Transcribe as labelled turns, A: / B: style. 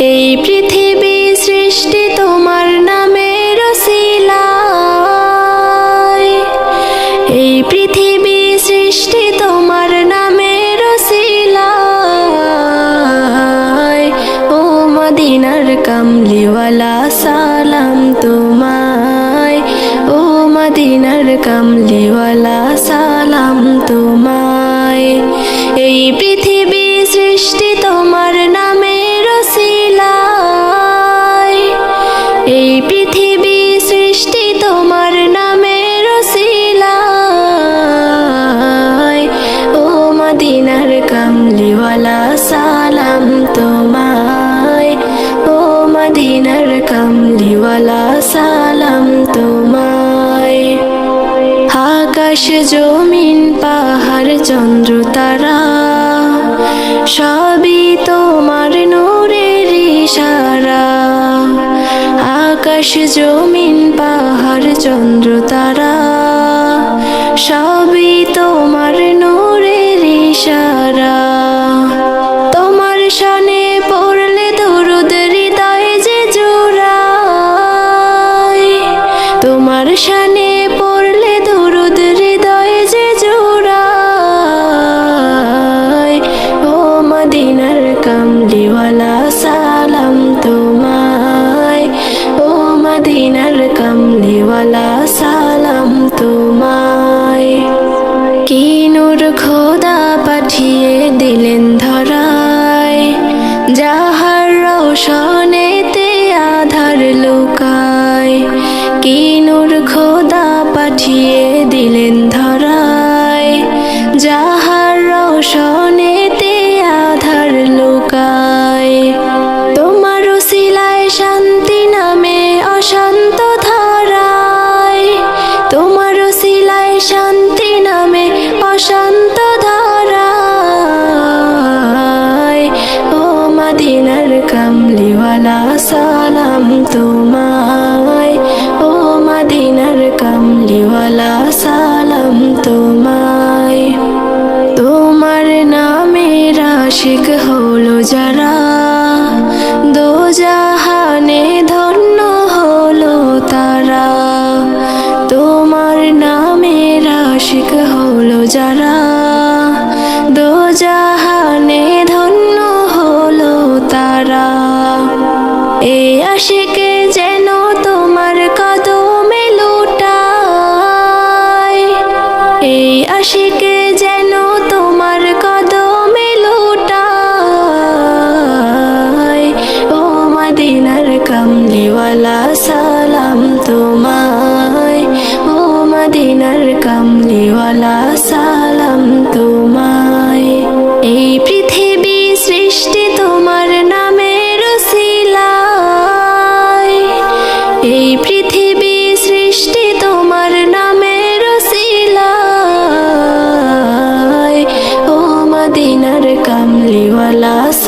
A: এই পৃথিবী সৃষ্টি তোমার নামের শিলায়। এই পৃথিবী সৃষ্টি তোমার নামের শিলায়। ও মদিনার কামলিওয়ালা, সালাম তোমায়। ও মদিনার কামলিওয়ালা, সালাম তোমায়। এই পৃথিবী সৃষ্টি কামলিওয়ালা সালাম তোমায়। আকাশ জমিন, পাহাড়, চন্দ্র, তারা, সবই তোমার নূরের ইশারা। আকাশ জমিন, পাহাড়, চন্দ্র, তারা, সবই তোমার তোমার শানে পড়লে দরুদ হৃদয় যে জোড়ায়। ও মদিনার কামলিওয়ালা, সালাম তোমায়। ও মদিনার কামলিওয়ালা, সালাম তোমায়। কি নূর খোদা অশান্ত ধারায় ও মদিনার কামলিওয়ালা, সালাম তোমায়। ও মদিনার কামলিওয়ালা, সালাম তোমায়। তোমার নামে রাশিক হলো যারা যারা দো জাহানে ধন্য হলো তারা। এ আশিকে যেন তোমার কদমে লুটায় এই আশিকে যেন তোমার কদমে লুটায় ও মদিনার কামলিওয়ালা, সালাম তোমায়। ও মদিনার কামলিওয়ালা I lost.